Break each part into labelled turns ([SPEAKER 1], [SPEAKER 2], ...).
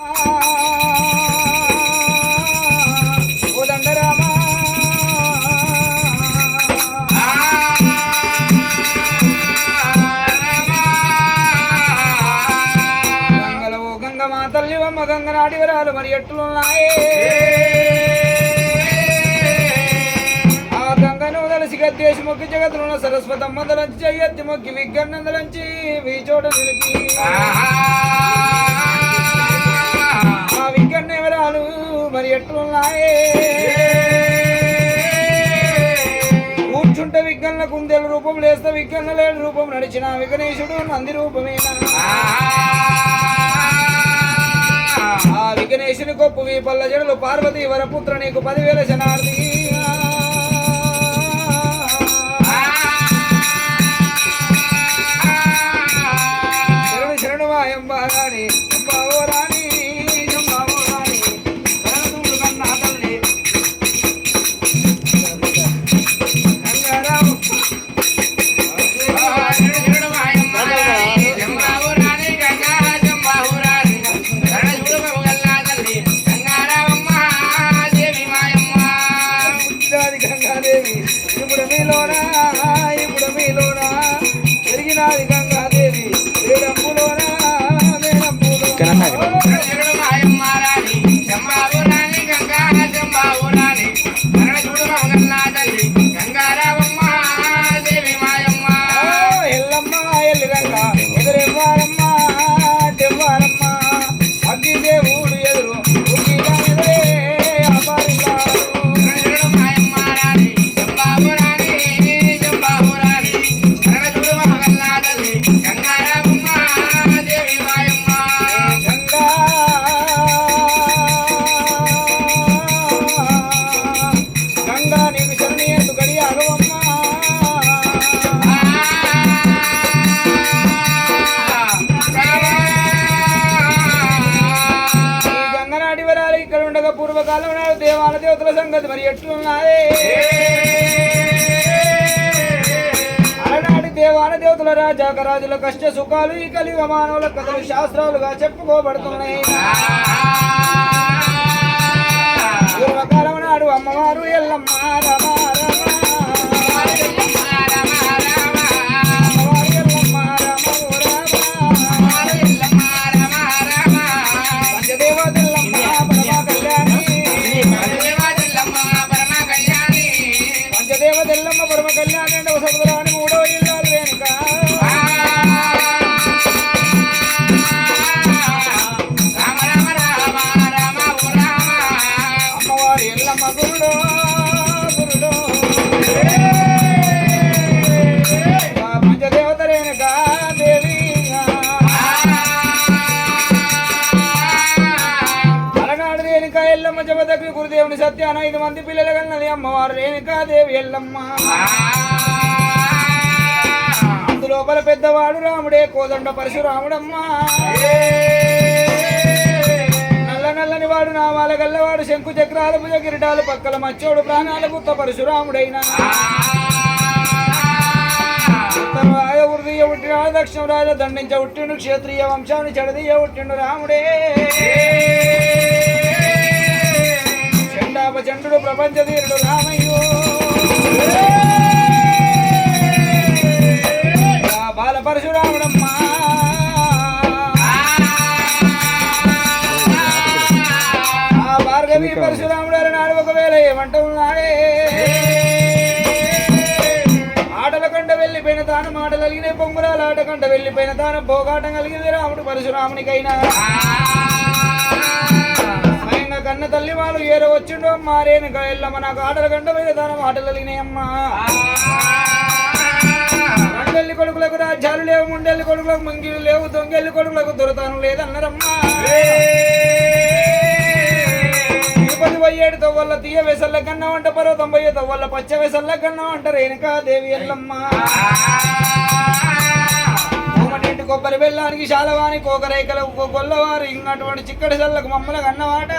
[SPEAKER 1] ఓ వరాలు మరి ఎట్లున్నాయే ఆ గంగను వదలసి గద్దేశి మొక్కి జగత్తున్న సరస్వతమ్మ దలంచి చెయ్యత్తి మొక్కి విగ్గన్నందలంచి వీచోట నిలిపి. ఎట్లున్నాయే కూర్చుంటే విగ్గన్న కుందేలు రూపం లేస్తే విగ్గన్న లేని రూపం నడిచిన విఘ్నేశుడు నంది రూపమేనా ఆ విఘ్నేశుని గొప్ప వీపల్ల జడలు పార్వతి వరపుత్ర నీకు పదివేల జనార్ది. శరణు శరణు వాయంబా రాణి రాణి. సంగతి మరి ఎట్లున్నాయే? అలనాటి దేవాల దేవతల రాజాక రాజుల కష్ట సుఖాలు ఈ కలియుగ మానవుల కథలు శాస్త్రాలుగా చెప్పుకోబడుతున్నాయి. పూర్వకాలం నాడు అమ్మవారు ఎల్లమ్మ రమా మధ్యాహ్నం ఐదు మంది పిల్లలు కన్నది అమ్మవారు రేణుకాదేవి ఎల్లమ్మ. అందులోపల పెద్దవాడు రాముడే కోదండ పరశురాముడమ్మా. నల్ల నల్లని వాడు నామాల గల్లవాడు శంకు చక్రాల భుజ కిరీటాలు పక్కల మచ్చోడు ప్రాణాల గుత్త పరశురాముడైన. ఉత్తరవాయ ఉట్టిన దక్షిణ రాజ దండించ ఉట్టిండు క్షత్రియ వంశాన్ని చెడదీయ ఉట్టిండు రాముడే. చండు ప్రపంచ తీరుడు రామయ్యో. ఆ బాల పరశురాముడమ్మా. ఆ భార్గవి పరశురాముడు నాడు ఒకవేళ ఏమంట ఉన్నాడే ఆటల కంట వెళ్ళిపోయిన తాను మాటలు కలిగిన పొంగురాల ఆట కంట వెళ్ళిపోయిన తాను భోగాటం కలిగింది రాముడు పరశురామునికైనా. కన్న తల్లి వాళ్ళు ఏరో వచ్చిండు మారేను ఎల్లమ్మ నాకు ఆటల గంట పోయిన తాను మాటలు కలిగినాయమ్మా మండెల్లి కొడుకులకు రాజ్యాలు లేవు ముండెల్లి కొడుకులకు ముంగిలు లేవు దొంగెల్లి కొడుకులకు దొరతాను లేదన్నారమ్మా. తిరుపతి పోయేడు తవ్వల్ల తీయ వెసల్ల కన్నా అంట పర్వతం పోయే తవ్వల్ల పచ్చ వేసల్ల కన్నా అంట వెనక దేవి ఎల్లమ్మ. కొబ్బరి బెల్లానికి శాలవాని కోకరేకల గొల్లవారు ఇంకటువంటి చిక్కడి చల్లకు మమ్మల కన్నవాట.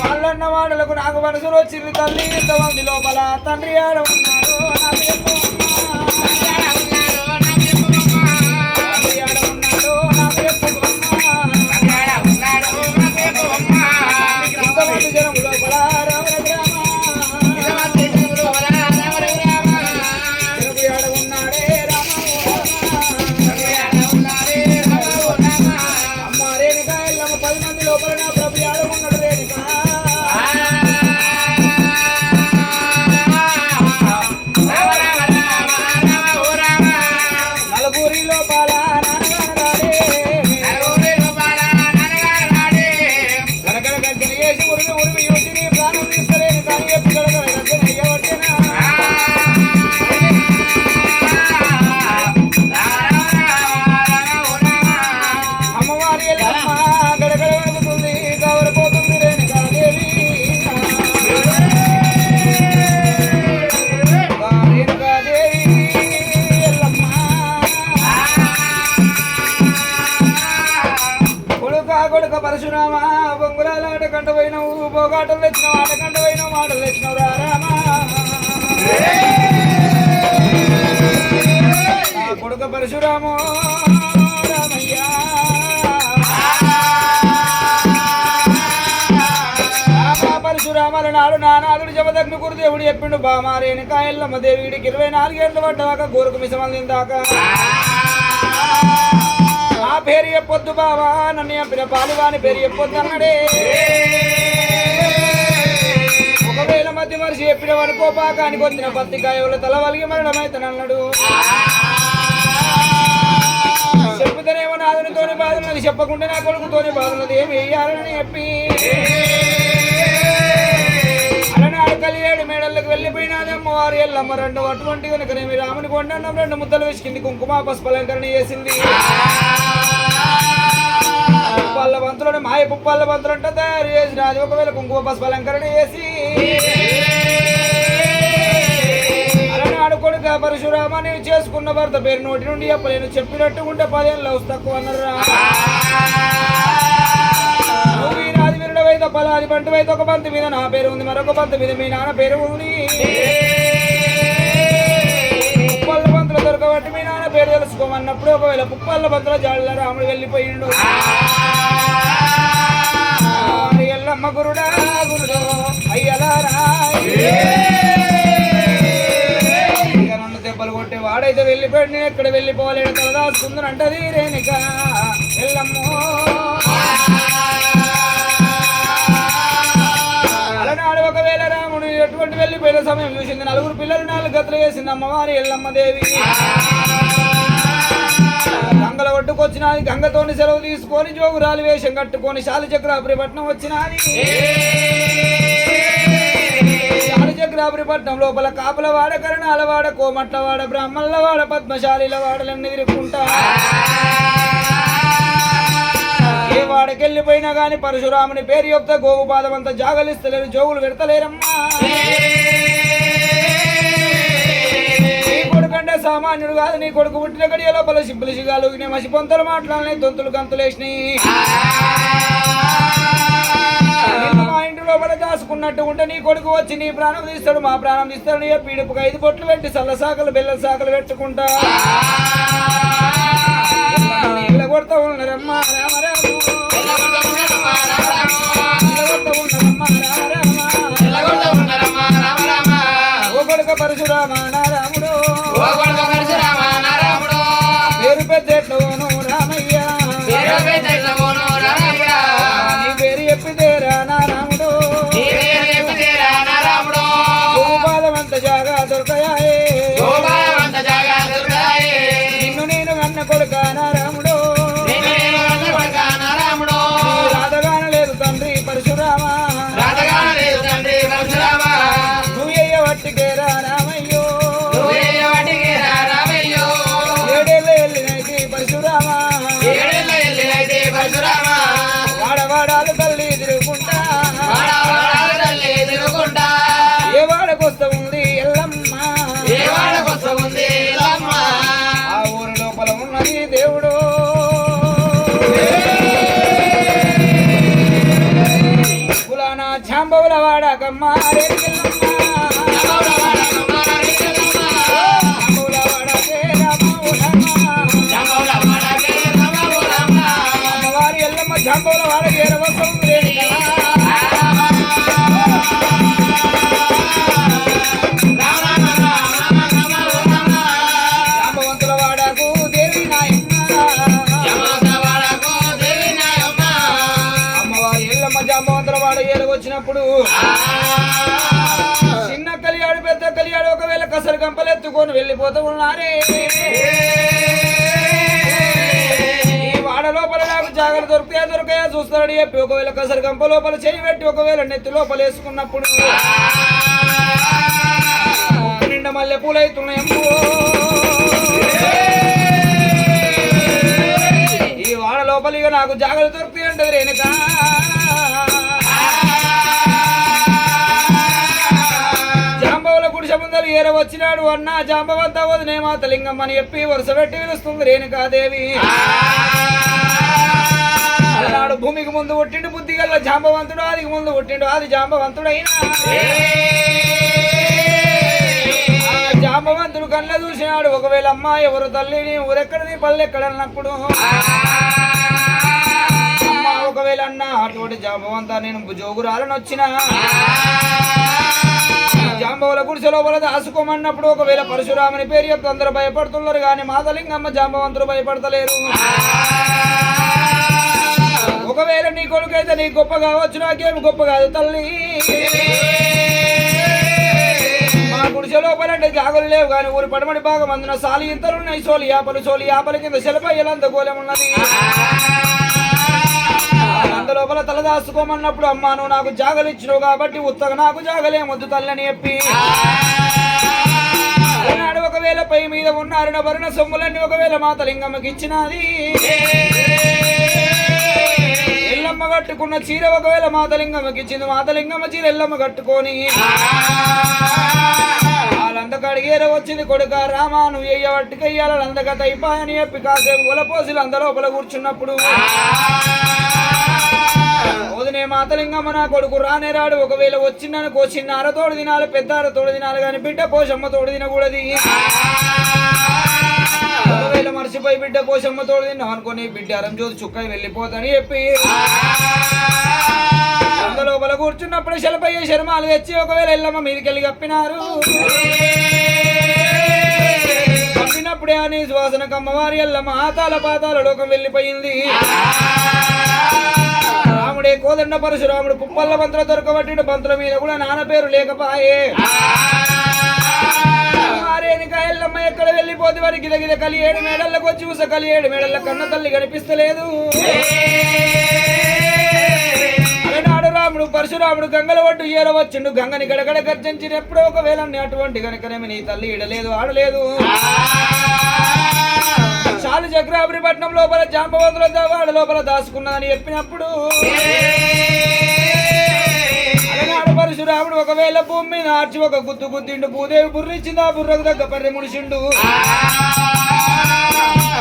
[SPEAKER 1] వాళ్ళన్న వాడలకు నాకు మనసులో వచ్చింది తల్లి ఇంతమంది లోపల తండ్రి ఆడ ఉన్నాడు రామా పరశురామ ఆట కంట పోయినావు బోగాటలు తెచ్చినావు ఆట కంట పోయినావు మాటలు తెచ్చినావు రా రామా. కొడుక పరశురామో రామయ్యా. పరశురామల నాడు నానాదుడు జమదగ్ని గురుదేవుడు చెప్పిండు బామారేని కాయల్లమ్మ దేవిడికి ఇరవై నాలుగేళ్ళ పడ్డాక గోరుకు మిసమల్లిన దాకా నా పేరు చెప్పొద్దు బావా నన్ను చెప్పిన పాలువాని పేరు చెప్పొద్దు అన్నాడే. ఒకవేళ మధ్య మనిషి చెప్పిన వాడు పాకానికి వచ్చిన పత్తికాయలు తల వలిగి మరణమైతనన్నాడు చెప్పుతనేమో నాదునితోని బాధున్నది చెప్పకుండా నా కొడుకుతోని బాధున్నది ఏమి వేయాలని చెప్పి. అలనాడు కలియాడు మేడలకు వెళ్ళిపోయినాదమ్మ వారు ఎల్లమ్మ రెండు అటువంటి కనుకనేమి రాముని కొండన్నం రెండు ముద్దలు వేసుకుంది కుంకుమ పసుపలంకరణ చేసింది. పుప్పాల బంతులను మాయ పుప్పాల బంతులు అంటే తయారు చేసిన ఒకవేళ కుంకుమ పసుపలంకరణ చేసి. అలనాడు కొడుక పరశురామ నేను చేసుకున్న భర్త పేరు నోటి నుండి చెప్పలేను చెప్పినట్టు ఉంటే పదేళ్ళు లవ్స్ తక్కువ అన్నారా నువ్వు పలాది పంట అయితే ఒక బంతి మీద నా పేరు ఉంది మరొక బంతి మీద మీ నాన్న పేరు ఉంది. పుప్పల్ల దొరకబట్టి మీ నాన్న పేరు తెలుసుకోమన్నప్పుడు ఒకవేళ పుప్పల్ల బంతుల జాడల రాముడు వెళ్ళిపోయిండు. ఎల్లమ్మ గురుడా గురుడు అయ్యలారా. నన్ను దెబ్బలు కొట్టే వాడైతే వెళ్ళిపోయాడు నేను ఎక్కడ వెళ్ళిపోలేడు తలదాచుకుందని అంటది రేణిక. ఎల్లమ్మో. అలనాడు ఒకవేళ రాముడు ఎటువంటి వెళ్ళిపోయిన సమయం చూసింది నలుగురు పిల్లలు నాలుగు గతులు వేసింది అమ్మవారి ఎల్లమ్మ దేవి. గంగల గంగతోని సెలవు తీసుకొని జోగురాలు వేషం కట్టుకొని శాలిచక్రాపురిపట్నం వచ్చినది. శాలిచక్రాపురిపట్నం లోపల కాపులవాడ కరణాలవాడ కోమట్లవాడ బ్రాహ్మణులవాడ పద్మశాలిల వాడలన్నీ తిరుక్కుంటా. ఏ వాడకెళ్ళిపోయినా గాని పరశురాముని పేరు యొక్క గోవు అంతా జాగలిస్తలేరు జోగులు పెడతలేరమ్మా. కొడుకంటే సామాన్యుడు కాదు నీ కొడుకు పుట్టిన గడియ లోపల సిబ్బులు సిగాలు నీ మసి పొంతలు మాట్లాడినాయి దొంతులు గంతులేసినాయి మా ఇంటి లోపల దాచుకున్నట్టు ఉంటే నీ కొడుకు వచ్చి నీ ప్రాణం తీస్తాడు మా ప్రాణం తీస్తాడు నీ పీడుపుకు ఐదు బొట్లు పెట్టి సల్ల సాకలు బెల్ల సాకలు పెట్టుకుంటా. నీళ్ళ కొడతా ఉన్నారమ్మా రామ రామ ఓ కొడుక పరశురామ నేను అన్న దేవుడు. కులానా చాంబవుల వాడకమ్మ ఏలుగొచ్చినప్పుడు చిన్న కలియాడు పెద్ద కలియాడు ఒకవేళ కసరు గంపలు ఎత్తుకొని వెళ్ళిపోతూ ఉన్నారే. ఈ వాడ లోపల నాకు జాగ్రత్త దొరికితే దొరకయా చూస్తాడు చెప్పి ఒకవేళ కసరు గంప లోపల చేయి పెట్టి ఒకవేళ నెత్తి లోపల వేసుకున్నప్పుడు నిండా మల్లె పూలు అవుతున్నాయమ్మో ఈ వాడ లోపల ఇక నాకు జాగ్రత్త దొరుకుతాయి అంటది గుడిసె ముందర ఏర వచ్చినాడు అన్న? జాంబవంతా వదినే మాతలింగం అని చెప్పి వరుస పెట్టి పిలుస్తుంది రేణుకాదేవి. అలనాడు భూమి ఆదికి ముందు పుట్టిండు బుద్ధి గల్ల జాంబవంతుడు ఆదికి ముందు పుట్టిండు ఆది జాంబవంతుడైనా. జాంబవంతుడు కళ్ళ చూసినాడు ఒకవేళ అమ్మ ఎవరు తల్లిని ఊరెక్కడని పల్లెక్కడ అన్నప్పుడు అమ్మ ఒకవేళ అన్న అటువంటి జాంబవంతా నేను జోగురాలని వచ్చిన. జాంబవుల గుడిసె వలద ఆసుకోమన్నప్పుడు ఒకవేళ పరశురాముని పేరు చెప్తే అందరూ భయపడుతున్నారు కానీ మాదలింగమ్మ జాంబవంతులు భయపడతలేరు. ఒకవేళ నీ కొడుకైతే నీ గొప్ప కావచ్చు నాకేమి గొప్ప కాదు తల్లి. మా గుడిసె లోపల జాగులు లేవు కానీ ఊరి పడమడి భాగం అందున సాలి ఇంతలు ఉన్నాయి సోలి యాపలు సోలి యాపల కింద శిలపయ్యలంత గోలెం ఉన్నది అంత లోపల తల దాచుకోమన్నప్పుడు అమ్మా నువ్వు నాకు జాగలు ఇచ్చినావు కాబట్టి ఉత్తగ నాకు జాగలేమొద్దు తల్లని చెప్పి. అలనాడు ఒకవేళ పై మీద ఉన్నారన్న భరణ సొమ్ములన్నీ ఒకవేళ మాతలింగమ్మకి ఇచ్చినది. ఎల్లమ్మ కట్టుకున్న చీర ఒకవేళ మాతలింగమ్మకి ఇచ్చింది మాతలింగమ్మ చీర ఎల్లమ్మ కట్టుకొని. వాళ్ళందక అడిగేర వచ్చింది కొడుక రామా నువ్వు ఎయ్య పట్టుకెయ్యాలి తైపా తైపాయని చెప్పి కాసేపు ఒలపోసిలు అందరూ లోపల కూర్చున్నప్పుడు వదినే మాతలింగమ్మ నా కొడుకు రానే రాడు. ఒకవేళ వచ్చిందనుకో చిన్న అరతోడు తినాలి పెద్ద అరతోడు తినాలి కానీ బిడ్డ పోషమ్మ తోడు తినకూడదు. ఒకవేళ మర్చిపోయి బిడ్డ పోషమ్మ తోడు తిన్నావు అనుకుని బిడ్డ అరం చూసి చుక్కని వెళ్ళిపోతాని చెప్పి. లోపల కూర్చున్నప్పుడు శలపయ్య శర్మాలు తెచ్చి ఒకవేళ ఎల్లమ్మ మీదకెళ్ళి కప్పినారు. కప్పినప్పుడే అని శ్వాసన కమ్మవారి ఎల్లమ్మ ఆతాల పాతాల లోకం వెళ్ళిపోయింది. పరశురాముడే కోదండ పరశురాముడు పుప్పల్ల మంత్ర దొరకబట్టిన పంతుల మీద కూడా నాన్న పేరు లేకపాయే. ఎల్లమ్మ ఎక్కడ వెళ్ళిపోతే వారి గిద గిద కలి ఏడు మేడళ్ళకు వచ్చి ఉస కలి ఏడు మేడళ్ళ కన్న తల్లి కనిపిస్తలేదు. అలనాడు రాముడు పరశురాముడు గంగల ఒడ్డు ఏర వచ్చిండు? గంగని గడగడ గర్జించిన ఎప్పుడో ఒకవేళ అటువంటి కనుకనేమి నీ తల్లి ఇడలేదు ఆడలేదు. చాలు చక్రాపురి పట్నం లోపల జాంబవంతుల వాళ్ళ లోపల దాచుకున్నదని చెప్పినప్పుడు పరశురాముడు ఒకవేళ భూమి మీద ఆర్చి ఒక గుద్దు గుద్దిండు భూదేవి బుర్రిచ్చింది ఆ బుర్రకు దగ్గ పర్రె ముడిచిండు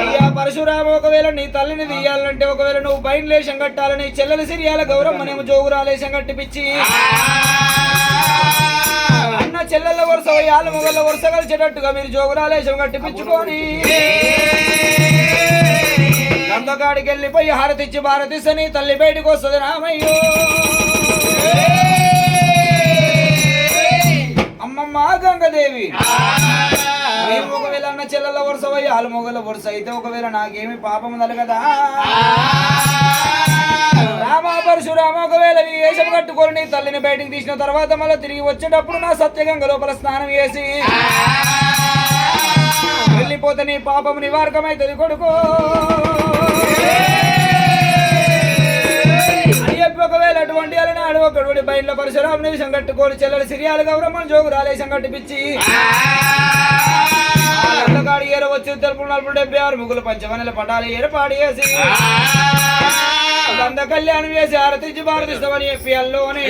[SPEAKER 1] అయ్యా పరశురామ ఒకవేళ నీ తల్లిని తీయాలంటే ఒకవేళ నువ్వు బయట లేశం కట్టాలని చెల్లెల సిరియాల గౌరమ్మనేమో జోగురాలేశం కట్టిపిచ్చి. చెల్లెళ్ళ చెల్లెల వరుస వయ్యాల మొగళ్ళ వరుస కలిసేటట్టుగా మీరు జోగురాలేశం కట్టిపించుకొని గంధకాడికి వెళ్ళిపోయి హారతిచ్చి భారతిస్తని తల్లి బయటకు వస్తుంది రామయ్యో. అమ్మమ్మ గంగదేవి. మేము ఒకవేళ అన్న చెల్లెల వరుస వయ్యాల మొగల వరుస అయితే ఒకవేళ నాకేమి పాపం కదా రామ పరశురామ ఒకవేళ వేషం కట్టుకొని నీ తల్లిని బయటికి తీసిన తర్వాత మళ్ళీ తిరిగి వచ్చేటప్పుడు నా సత్యగంగ లోపల స్నానం చేసి వెళ్ళిపోతే నీ పాపం నివారకమైతుంది కొడుకో. ఒకవేళ అటువంటి అలనాడు ఒకటి బయట పరశురాముని నిమిషం కట్టుకొని చెల్లెలు సిరియాలు గౌరమ్మ జోగు రాలేశం కట్టిపిచ్చి వచ్చి తెలుపు నలుపు డెబ్బై ఆరు ముగ్గులు పంచమనల పడాలి ఏర్పాటు చేసి గంధ కళ్యాణం వేసి ఆరతించి భారతిస్తామని చెప్పి అల్లోనే